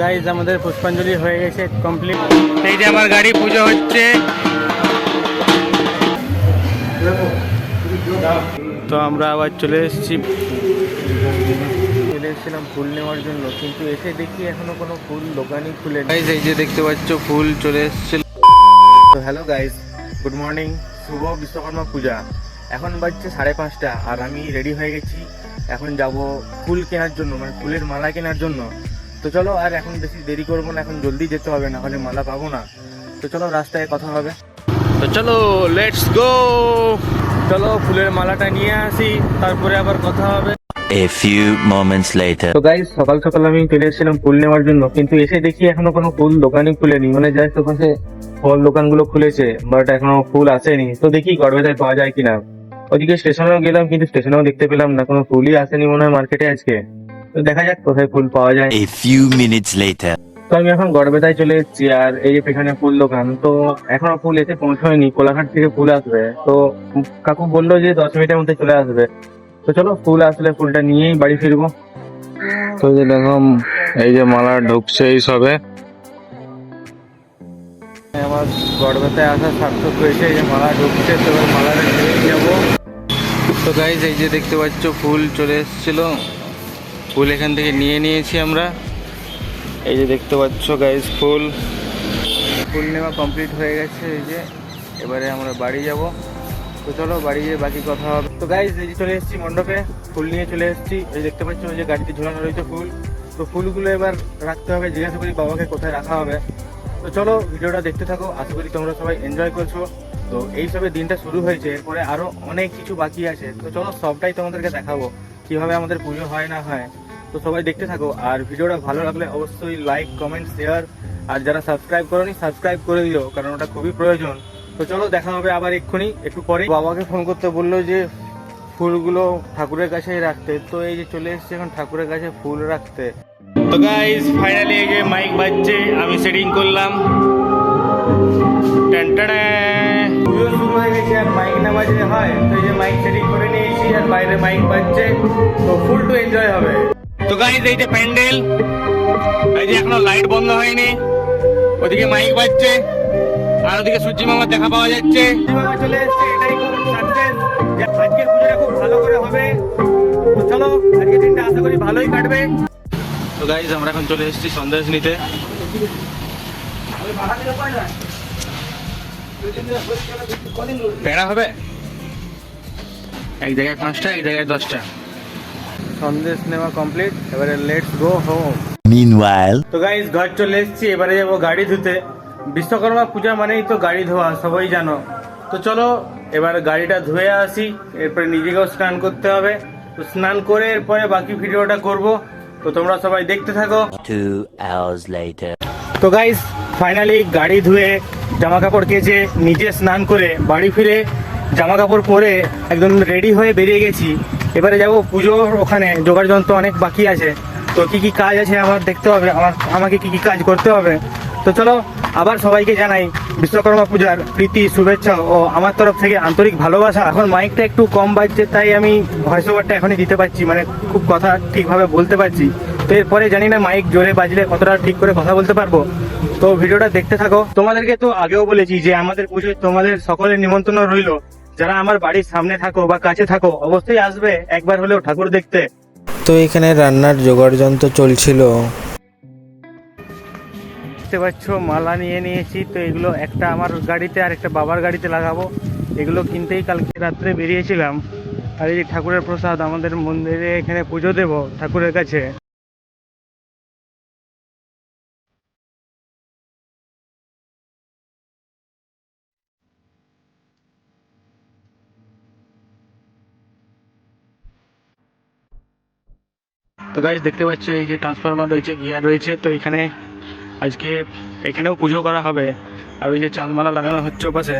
Guys আমাদের পুষ্পাঞ্জলি হয়ে গেছে কমপ্লিট এই যে আমার গাড়ি পুজো হচ্ছে। তো আমরা আবার চলে এসেছি। চলে এসেছিলাম ফুল নেওয়ার জন্য কিন্তু এসে দেখি এখনও কোনো ফুল দোকানই খুলে গাইজ এই যে দেখতে পাচ্ছ ফুল চলে এসেছিল। তো হ্যালো গাইজ গুড মর্নিং শুভ বিশ্বকর্মা পূজা। এখন বাজছে সাড়ে পাঁচটা আর আমি রেডি হয়ে গেছি। এখন যাব ফুল কেনার জন্য মানে ফুলের মালা কেনার জন্য। তো চলো আর এখন বেশি দেরি করব না এখন জলদি যেতে হবে না হলে মালা পাবো না। তো চলো রাস্তায় কথা হবে। তো চলো লেটস গো চলো ফুলের মালাটা নিয়ে আসি তারপরে আবার কথা হবে। A few moments later. তো গাইজ সকাল সকাল আমি চলে এসেছিলাম ফুল নেওয়ার জন্য কিন্তু এসে দেখি এখনও কোনো ফুল দোকানই খুলেনি। মানে জাস্ট ওখানে ফল দোকানগুলো খুলেছে বাট এখনও ফুল আসেনি। তো দেখি গড়বেতায় পাওয়া যায় কিনা। ওদিকে স্টেশনেও গেলাম কিন্তু স্টেশনেও দেখতে পেলাম না কোনো ফুলই আসেনি মনে হয় মার্কেটে আজকে। দেখা যাক কোথায় ফুল পাওয়া যায়। A few minutes later. তো আমি এখন গড়বেতায় চলে এসেছি আর এই যে এখানে ফুল দোকান। তো এখনও ফুল এসে পৌঁছয়নি কোলাঘাট থেকে ফুল আসবে। তো কাকু বলল যে দশ মিনিটের মধ্যে চলে আসবে। তো চলো ফুল আসলে ফুলটা নিয়েই বাড়ি ফিরবো। তো যে দেখো এই যে মালা ঢুকছে এই সবে। আমার গড়বেতায় আসা সার্থক হয়েছে এই যে মালা ঢুকছে তো মালাটা নিয়ে যাব। তো গাইজ এই যে দেখতে পাচ্ছ ফুল চলে এসেছিল। ফুল এখান থেকে নিয়ে নিয়েছি আমরা। এই যে দেখতে পাচ্ছ গাইজ ফুল। ফুল নেওয়া কমপ্লিট হয়ে গেছে, এই যে। এবারে আমরা বাড়ি যাব। তো চলো, বাড়ি গিয়ে বাকি কথা হবে। তো গাইজ এই যে চলে এসেছি মণ্ডপে, ফুল নিয়ে চলে এসেছি। এই দেখতে পাচ্ছ ওই যে গাড়িতে ঝুলানো রয়েছে ফুল। তো ফুলগুলো এবার রাখতে হবে, জিজ্ঞাসা করি বাবাকে কোথায় রাখা হবে। তো চলো, ভিডিওটা দেখতে থাকো, আশা করি তোমরা সবাই এনজয় করছ। তো এই সবে দিনটা শুরু হয়েছে, এরপরে আরও অনেক কিছু বাকি আছে। তো চলো, সবটাই তোমাদেরকে দেখাবো। কীভাবে আমাদের পুজো হয় না হয়, তো সবাই দেখতে থাকো। আর ভিডিওটা ভালো লাগলে অবশ্যই লাইক কমেন্ট শেয়ার আর যারা সাবস্ক্রাইব করনি সাবস্ক্রাইব করে দিও, কারণ ওটা খুবই প্রয়োজন। তো চলো দেখা হবে আবার এক্ষুনি, একটু পরে। বাবাকে ফোন করতে বলল যে, ফুলগুলো ঠাকুরের কাছেই রাখতে। তো এই যে চলে এসেছে এখন ঠাকুরের কাছে ফুল রাখতে। তো গাইস ফাইনালি এই যে মাইক বাজছে, আমি সেটিং করলাম। পুজো শুরু হয়ে গেছে আর বাজলে হয় তো এই যে মাইক সেটিং করে নিয়েছি আর বাইরে মাইক বাজছে তো ফুল টু এনজয় হবে। তো গাইজ এই যে প্যান্ডেল এই যে এখনও লাইট বন্ধ হয়নি ওদিকে মাইক বাজছে আর ওদিকে সূর্যি মামার দেখা পাওয়া যাচ্ছে। চলে এসেছে এটাই খুব সাকসেস আজকের পুজোটা খুব ভালো করে হবে। তো চলো আজকের দিনটা আশা করি ভালোই কাটবে। তো গাইজ আমরা এখন চলে এসেছি সন্দেশ নিতে। পেড়া হবে? এক জায়গায় পাঁচটা এক জায়গায় দশটা। সন্দেশ নেওয়া কমপ্লিট এবারে লেটস গো হোম Meanwhile. তো গাইস ঘর চলে এসেছি এবারে যাব গাড়ি ধুতে। বিশ্বকর্মা পূজা মানেই তো গাড়ি ধোয়া সবাই জানো। তো চলো এবার গাড়িটা ধুয়ে আসি এরপরে নিজেকেও স্নান করতে হবে। তো স্নান করে এরপরে বাকি ভিডিওটা করব। তো তোমরা সবাই দেখতে থাকো। Two hours later. তো গাইস ফাইনালি গাড়ি ধুয়ে জামা কাপড় কেচে নিজে স্নান করে বাড়ি ফিরে জামা কাপড় পরে একদম রেডি হয়ে বেরিয়ে গেছি। এবারে যাব পুজোর ওখানে, জোগাড় যন্ত্র অনেক বাকি আছে। তো কি কি কাজ আছে আমার দেখতে হবে, আমার, আমাকে কি কি কাজ করতে হবে। তো চলো, আবার সবাইকে জানাই, বিশ্বকর্মা পূজার প্রীতি, শুভেচ্ছা ও আমার তরফ থেকে আন্তরিক ভালোবাসা। এখন মাইকটা একটু কম বাজছে, তাই আমি ভয়েস ওভারটা এখনই দিতে পারছি মানে খুব কথা ঠিকভাবে বলতে পারছি। তো এরপরে জানি না মাইক জোরে বাজলে কতটা ঠিক করে কথা বলতে পারব। তো ভিডিওটা দেখতে থাকো। তোমাদেরকে তো আগেও বলেছি যে আমাদের পুজোয় তোমাদের সকলের নিমন্ত্রণ রইল। যারা আমার বাড়ির সামনে থাকো বা কাছে থাকো অবশ্যই আসবে একবার হলেও ঠাকুর দেখতে। তো এখানে রান্নার জোগাড় যন্ত্র চলছিল। দেখতে পাচ্ছ মালা নিয়ে নিয়েছি। তো এগুলো একটা আমার গাড়িতে আর একটা বাবার গাড়িতে লাগাবো। এগুলো কিনতেই কালকে রাত্রে বেরিয়েছিলাম। আর এই ঠাকুরের প্রসাদ আমাদের মন্দিরে এখানে পুজো দেব ঠাকুরের কাছে। তো গাইজ দেখতে পাচ্ছ, এই যে ট্রান্সফরমার রয়েছে গিয়ার রয়েছে, তো এখানে আজকে এখানেও পুজো করা হবে। আর ওই যে চাঁদমালা লাগানো হচ্ছে ওপাশে।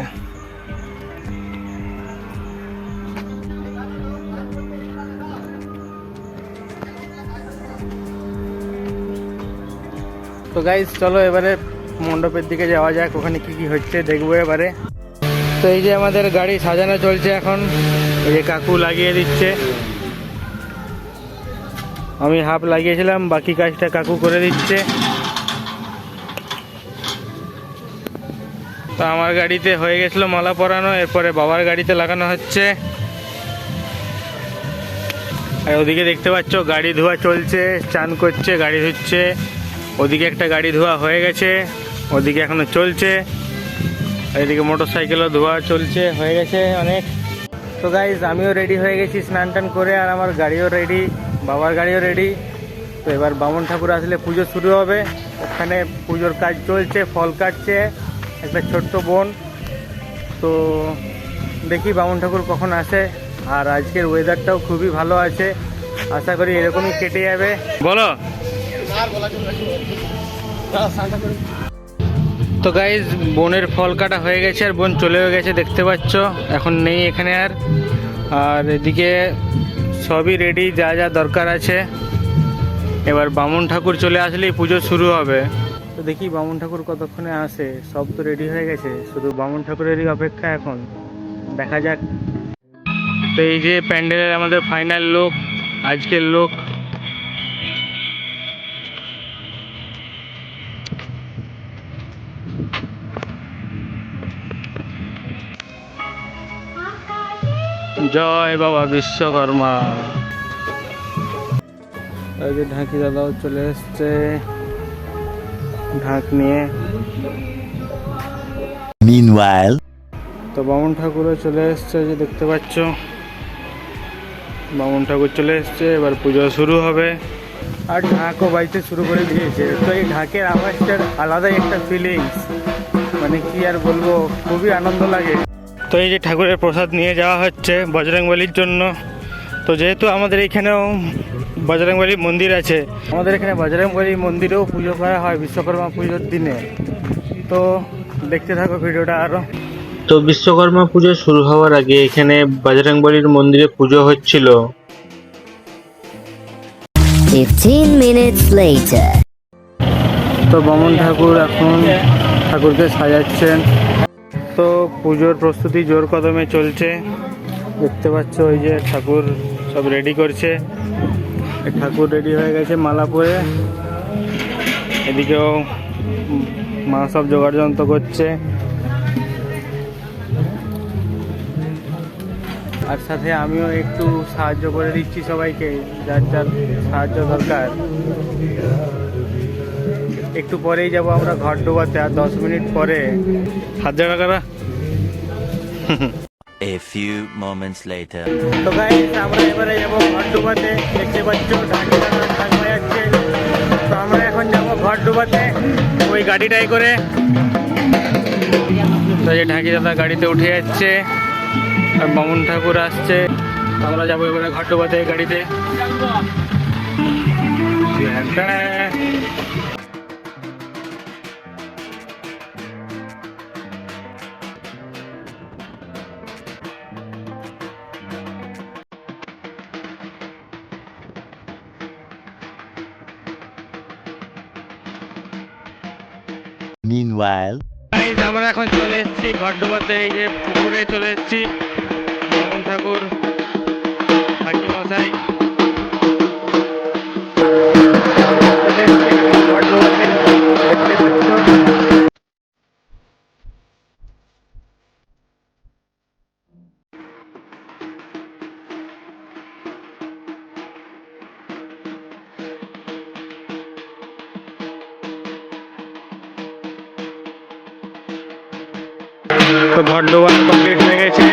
তো গাইজ চলো এবারে মণ্ডপের দিকে যাওয়া যাক, ওখানে কি কি হচ্ছে, দেখব এবারে। তো এই যে আমাদের গাড়ি সাজানো চলছে এখন। এই যে কাকু লাগিয়ে দিচ্ছে। আমি হাফ লাগিয়েছিলাম, বাকি কাজটা কাকু করে দিচ্ছে। তো আমার গাড়িতে হয়ে গেছিল মালা পরানো, এরপরে বাবার গাড়িতে লাগানো হচ্ছে। আর ওদিকে দেখতে পাচ্ছ, গাড়ি ধোয়া চলছে, চান করছে, গাড়ি ধুচ্ছে। ওদিকে একটা গাড়ি ধোয়া হয়ে গেছে, ওদিকে এখনও চলছে। এদিকে মোটর সাইকেলও ধোয়া চলছে, হয়ে গেছে অনেক। তো গাইজ আমিও রেডি হয়ে গেছি স্নান টান করে আর আমার গাড়িও রেডি বাবার গাড়িও রেডি তো এবার বামন ঠাকুর আসলে পুজো শুরু হবে। ওখানে পুজোর কাজ চলছে ফল কাটছে একটা ছোট্ট বোন। তো দেখি বামন ঠাকুর কখন আসে আর আজকের ওয়েদারটাও খুবই ভালো আছে। আশা করি এরকমই কেটে যাবে। বলো। তো গাইজ বোনের ফল কাটা হয়ে গেছে আর বোন চলেও গেছে, দেখতে পাচ্ছ। এখন নেই এখানে আর। আর এদিকে সবই রেডি যা যা দরকার আছে। এবার বামুন ঠাকুর চলে আসলেই পুজো শুরু হবে। তো দেখি বামুন ঠাকুর কতক্ষণে আসে। সব তো রেডি হয়ে গেছে, শুধু বামুন ঠাকুরেরই অপেক্ষা এখন। দেখা যাক। তো এই যে প্যান্ডেলের আমাদের ফাইনাল লোক আজকের লোক জয় বাবা বিশ্বকর্মা। এই যে ঢাকি দাদাও চলে এসছে। ঢাক নিয়ে। Meanwhile, তো বামুন ঠাকুরও চলে এসছে যে দেখতে পাচ্ছ। বামুন ঠাকুর চলে এসছে এবার পুজো শুরু হবে। আর ঢাকও বাজতে শুরু করে দিয়েছে। তো এই ঢাকের আওয়াজটার আলাদাই একটা ফিলিংস মানে কি আর বলব খুবই আনন্দ লাগে। তো এই যে ঠাকুরের প্রসাদ নিয়ে যাওয়া হচ্ছে বজরংবলির জন্য। তো যেহেতু আমাদের এখানেও বজরংবলী মন্দির আছে আমাদের এখানে বজরংবলী মন্দিরেও পুজো করা হয় বিশ্বকর্মা পুজোর দিনে। তো দেখতে থাকো ভিডিওটা আরও তো বিশ্বকর্মা পুজো শুরু হওয়ার আগে এখানে বজরংবলীর মন্দিরে পুজো হচ্ছিল। 15 minutes তো বামন ঠাকুর এখন ঠাকুরকে সাজাচ্ছেন। তো পুজোর প্রস্তুতি জোর কদমে চলছে। দেখতে পাচ্ছ ওই যে ঠাকুর সব রেডি করছে। ঠাকুর রেডি হয়ে গেছে মালা পরে। এদিকেও মা সব জোগাড় যন্ত্র করছে। আর সাথে আমিও একটু সাহায্য করে দিচ্ছি সবাইকে, যার যার সাহায্য দরকার। একটু পরেই যাব আমরা ঘর ডোবাতে আর দশ মিনিট পরে। হাত জায়গা করা। A few moments later. তো গাইস আমরা এবারে যাব ঘর ডোবাতে দেখতে পাচ্ছ ঢাকি বাজাচ্ছে তো আমরা এখন যাব ঘর ডোবাতে ওই গাড়িটাই করে। তো যে ঢাকি দাদা গাড়িতে উঠে যাচ্ছে। আর বামুন ঠাকুর আসছে। আমরা যাব এবারে ঘর ডোবাতে গাড়িতে। এখন চলে এসেছি ঘটডোবাতে এই যে পুকুরে চলে এসেছি। ঠাকুর ঘর কমপ্লিট হয়ে গেছে।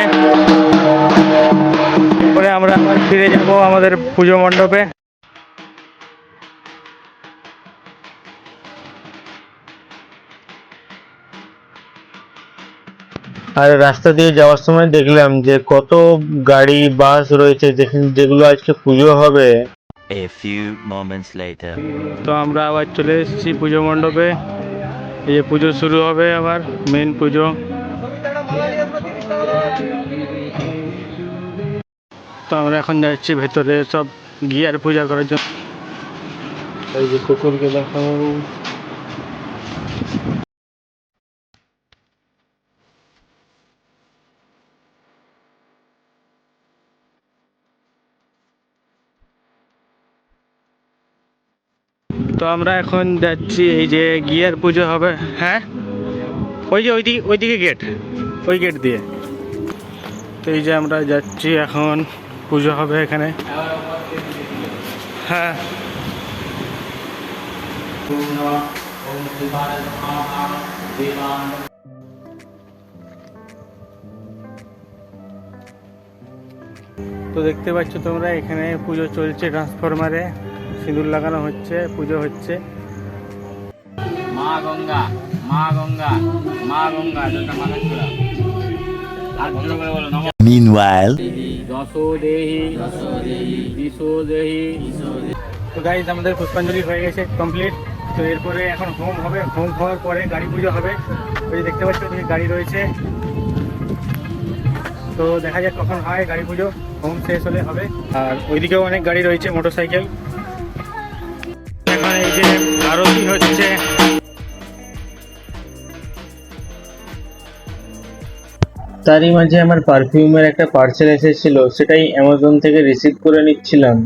এরপরে আমরা আবার ফিরে যাব আমাদের পুজো মণ্ডপে। আর রাস্তা দিয়ে যাওয়ার সময় দেখলাম যে কত গাড়ি বাস রয়েছে যেগুলো আজকে পুজো হবে। A few moments later. তো আমরা আবার চলে এসেছি পুজো মণ্ডপে। এই যে পুজো শুরু হবে আবার মেন পুজো। তো আমরা এখন যাচ্ছি ভেতরে, সব গিয়ার পূজা করার জন্য। এই যে কুকুরকে দেখাও। তো আমরা এখন যাচ্ছি, এই যে গিয়ার পুজো হবে। হ্যাঁ? ওই যে ওইদিকে ওইদিকে গেট ওই গেট দিয়ে। তো এই যে আমরা যাচ্ছি এখন, পুজো হবে এখানে। হ্যাঁ। তো দেখতে পাচ্ছ তোমরা, এখানে পুজো চলছে ট্রান্সফরমারে সিঁদুর লাগানো হচ্ছে, পুজো হচ্ছে। মা গঙ্গা মা গঙ্গা মা গঙ্গা Meanwhile, তো গাইজ আমাদের পুষ্পাঞ্জলি হয়ে গেছে কমপ্লিট তো এরপরে এখন হোম হবে হোম হওয়ার পরে গাড়ি পুজো হবে। ওই দেখতে পাচ্ছ ওদিকে গাড়ি রয়েছে। তো দেখা যাক কখন হয় গাড়ি পুজো। হোম শেষ হলে হবে। আর ওইদিকেও অনেক গাড়ি রয়েছে মোটর সাইকেল এখন এই যে আরতি হচ্ছে। তারই মাঝে আমার পারফিউমের একটা পার্সেল এসেছিল সেটাই অ্যামাজন থেকে রিসিভ করে নিচ্ছিলাম।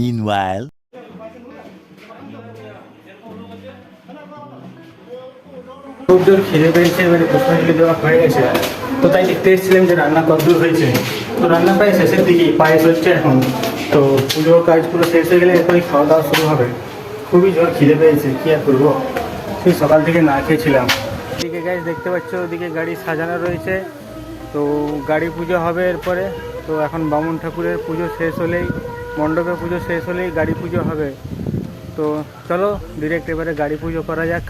Meanwhile, খুব জোর খিদে পেয়েছে এবারে পুষ্পাঞ্জলি দেওয়া হয়ে গেছে। তো তাই দেখতে এসেছিলাম যে রান্না কতদূর হয়েছে। তো রান্না প্রায় শেষের দিকেই পায়েস হচ্ছে এখন। তো পুজোর কাজ পুরো শেষ হয়ে গেলে এরপরে খাওয়া দাওয়া শুরু হবে। খুবই জোর খিদে পেয়েছে কী আর করব? সেই সকাল থেকে না খেয়েছিলাম। এদিকে গাছ দেখতে পাচ্ছ ওদিকে গাড়ি সাজানো রয়েছে। তো গাড়ি পুজো হবে এরপরে। তো এখন বামুন ঠাকুরের পুজো শেষ হলেই, মণ্ডপে পুজো শেষ হলেই গাড়ি পুজো হবে। তো চলো ডিরেক্ট এবারে গাড়ি পুজো করা যাক।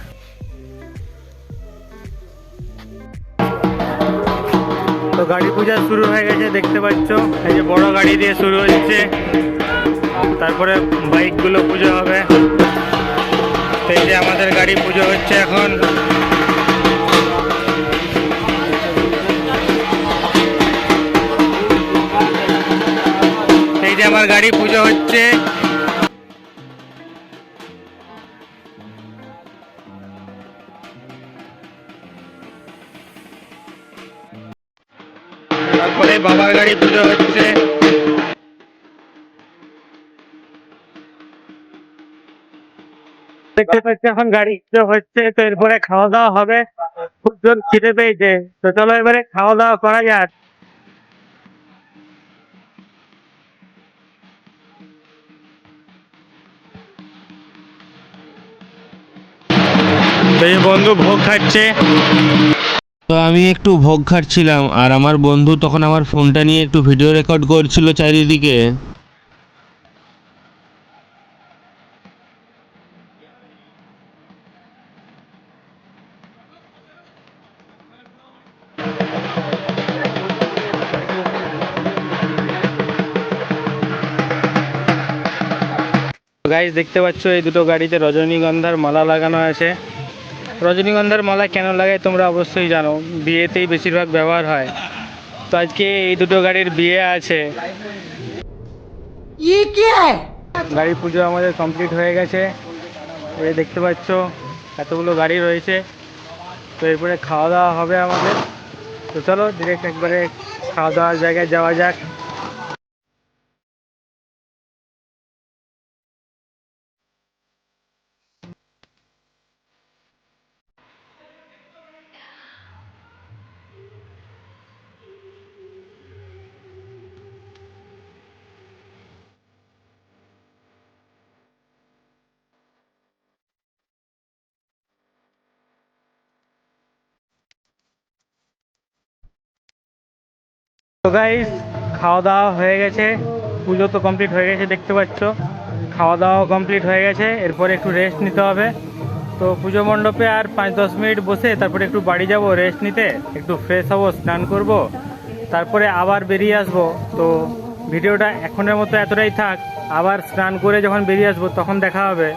তো গাড়ি পূজা শুরু হয়ে গেছে, দেখতে পাচ্ছ। এই যে বড় গাড়ি দিয়ে শুরু হচ্ছে। তারপরে বাইকগুলো পুজো হবে। এই যে আমাদের গাড়ি পুজো হচ্ছে এখন। যে আমার গাড়ি পুজো হচ্ছে। তারপরে বাবার গাড়ি পুজো হচ্ছে। দেখতে পাচ্ছি এখন গাড়ি হচ্ছে, তো এরপরে খাওয়া দাওয়া হবে। খুব জোর খিদে পেয়েছে। তো চলো এবারে খাওয়া দাওয়া করা যাক। এই বন্ধু ভোগ খাচ্ছে। তো আমি একটু ভোগ খাচ্ছিলাম আর আমার বন্ধু তখন আমার ফোনটা নিয়ে একটু ভিডিও রেকর্ড করছিল চারিদিকে। গাইজ দেখতে পাচ্ছ এই দুটো গাড়িতে রজনীগন্ধার মালা লাগানো আছে। রজনীগন্ধার মালা কেন লাগায় তোমরা অবশ্যই জানো। বিয়েতেই বেশিরভাগ ব্যবহার হয়। তো আজকে এই দুটো গাড়ির বিয়ে আছে। গাড়ি পুজো আমাদের কমপ্লিট হয়ে গেছে। এই দেখতে পাচ্ছ এতগুলো গাড়ি রয়েছে। তো এরপরে খাওয়া দাওয়া হবে আমাদের। তো চলো ডিরেক্ট একবারে খাওয়া দাওয়ার জায়গায় যাওয়া যাক। গাইস খাওয়া দাওয়া হয়ে গেছে। পুজো তো কমপ্লিট হয়ে গেছে, দেখতে পাচ্ছ। খাওয়া দাওয়া কমপ্লিট হয়ে গেছে, এরপরে একটু রেস্ট নিতে হবে। তো পুজো মণ্ডপে আর পাঁচ দশ মিনিট বসে তারপরে একটু বাড়ি যাব রেস্ট নিতে। একটু ফ্রেশ হব, স্নান করব। তারপরে আবার বেরিয়ে আসব। তো ভিডিওটা এখনের মতো এতটাই থাক। আবার স্নান করে যখন বেরিয়ে আসব, তখন দেখা হবে।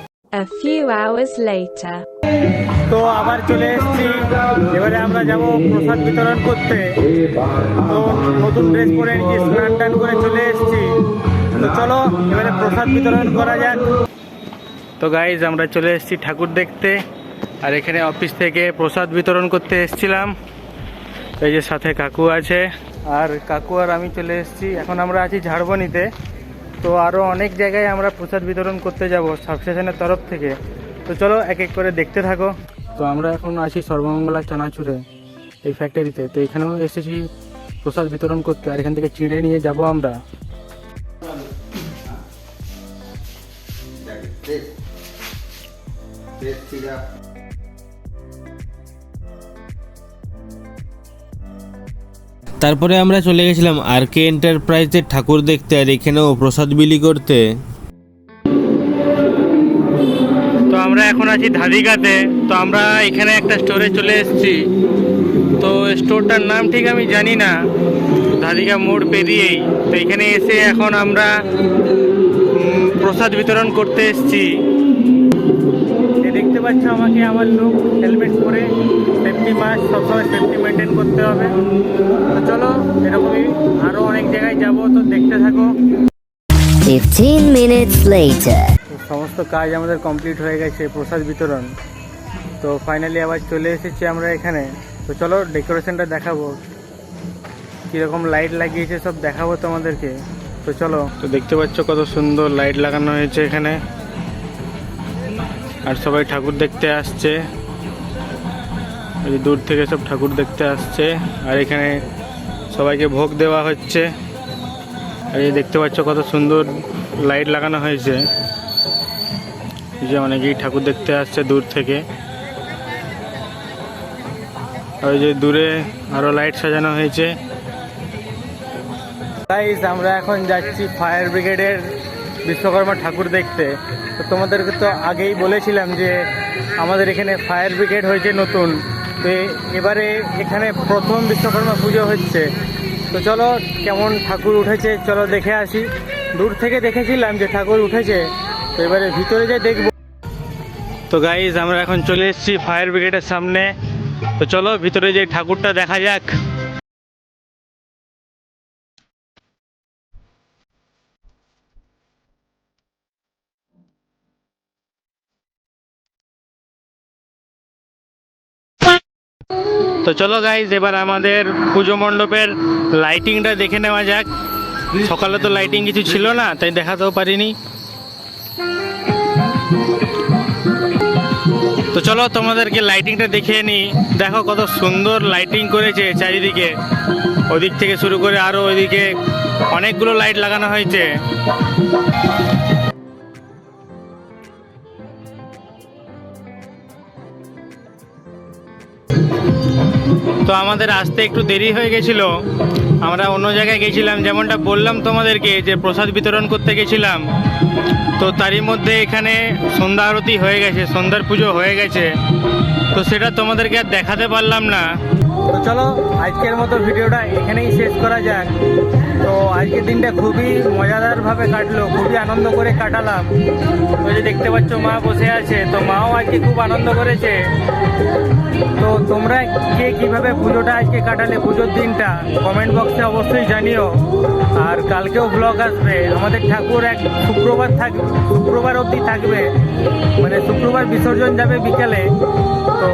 A few hours later. তো আবার চলে এসেছি। এবারে আমরা যাব প্রসাদ বিতরণ করতে। তো নতুন ড্রেস পরে নিয়ে স্নান টান করে চলে এসেছি। তো চলো, এবারে প্রসাদ বিতরণ করা যাক। তো গাইজ আমরা চলে এসেছি ঠাকুর দেখতে। আর এখানে অফিস থেকে প্রসাদ বিতরণ করতে এসেছিলাম। এই যে সাথে কাকু আছে। আর কাকু আর আমি চলে এসেছি। এখন আমরা আছি ঝাড়বনিতে তো আরও অনেক জায়গায় আমরা প্রসাদ বিতরণ করতে যাব সাবস্টেশনের তরফ থেকে। তো চলো, এক এক করে দেখতে থাকো। তো আমরা এখন আছি সর্বমঙ্গলা চানাচুরে, এই ফ্যাক্টরিতে তো এখানেও এসেছি প্রসাদ বিতরণ করতে, আর এখান থেকে চিড়ে নিয়ে যাব আমরা। তারপরে আমরা চলে গেছিলাম আর কে এন্টারপ্রাইজের ঠাকুর দেখতে, আর এখানেও প্রসাদ বিলি করতে। আছি ধাদিকাতে তো আমরা এখানে একটা স্টোরে চলে এসেছি। তো স্টোরটার নাম ঠিক আমি জানি না। ধাদিকা মোড় পেরিয়েই। তো এখানে এসে এখন আমরা প্রসাদ বিতরণ করতে এসেছি। দেখতে পাচ্ছ আমাকে আমার লোক হেলমেট পরে সেফটি মাস্ক সবসময় সেফটি মেনটেন করতে হবে। তো চলো এরকমই আরও অনেক জায়গায় যাব তো দেখতে থাকো। 15 minutes later. সমস্ত কাজ আমাদের কমপ্লিট হয়ে গেছে, প্রসাদ বিতরণ। তো ফাইনালি আবার চলে এসেছি আমরা এখানে। তো চলো ডেকোরেশনটা দেখাবো। কীরকম লাইট লাগিয়েছে সব দেখাবো তোমাদেরকে। তো চলো। তো দেখতে পাচ্ছ কত সুন্দর লাইট লাগানো হয়েছে এখানে। আর সবাই ঠাকুর দেখতে আসছে। দূর থেকে সব ঠাকুর দেখতে আসছে। আর এখানে সবাইকে ভোগ দেওয়া হচ্ছে। আর এই দেখতে পাচ্ছ কত সুন্দর লাইট লাগানো হয়েছে। যে অনেকেই ঠাকুর দেখতে আসছে দূর থেকে। ওই যে দূরে আরও লাইট সাজানো হয়েছে। আমরা এখন যাচ্ছি ফায়ার ব্রিগেডের বিশ্বকর্মা ঠাকুর দেখতে। তো তোমাদেরকে তো আগেই বলেছিলাম যে আমাদের এখানে ফায়ার ব্রিগেড হয়েছে নতুন। তো এবারে এখানে প্রথম বিশ্বকর্মা পুজো হচ্ছে। তো চলো কেমন ঠাকুর উঠেছে, চলো দেখে আসি। দূর থেকে দেখেছিলাম যে ঠাকুর উঠেছে। তো এবারে ভিতরে যে দেখব। তো গাইজ আমরা এখন চলে এসেছি ফায়ার ব্রিগেডের সামনে। তো চলো ভিতরে যে ঠাকুরটা দেখা যাক। তো চলো গাইজ এবার আমাদের পুজো মণ্ডপের লাইটিংটা দেখে নেওয়া যাক। সকালে তো লাইটিং কিছু ছিল না, তাই দেখাতেও পারিনি। তো চলো তোমাদেরকে লাইটিংটা দেখিয়ে নিই। দেখো কত সুন্দর লাইটিং করেছে চারিদিকে। ওদিক থেকে শুরু করে আরও ওইদিকে অনেকগুলো লাইট লাগানো হয়েছে। তো আমাদের আসতে একটু দেরি হয়ে গেছিল। আমরা অন্য জায়গায় গেছিলাম। যেমনটা বললাম তোমাদেরকে যে প্রসাদ বিতরণ করতে গেছিলাম। তো তারই মধ্যে এখানে সন্ধ্যা আরতি হয়ে গেছে, সন্ধ্যার পুজো হয়ে গেছে। তো সেটা তোমাদেরকে আর দেখাতে পারলাম না। তো চলো, আজকের মতো ভিডিওটা এখানেই শেষ করা যাক। তো আজকের দিনটা খুবই মজাদারভাবে কাটলো, খুবই আনন্দ করে কাটালাম। তো যে দেখতে পাচ্ছ, মা বসে আছে, তো মাও আজকে খুব আনন্দ করেছে। তো তোমরা কে কীভাবে পুজোটা আজকে কাটালে পুজোর দিনটা কমেন্ট বক্সে অবশ্যই জানিও। আর কালকেও ব্লগ আসবে। আমাদের ঠাকুর এক শুক্রবার থাকবে শুক্রবার অবধি থাকবে। মানে শুক্রবার বিসর্জন যাবে বিকেলে, তো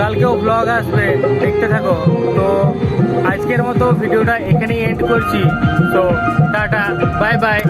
কালকেও ব্লগ আসবে, দেখতে থাকো। তো আজকের মতো ভিডিওটা এখানেই এন্ড করছি। তো টাটা বাই বাই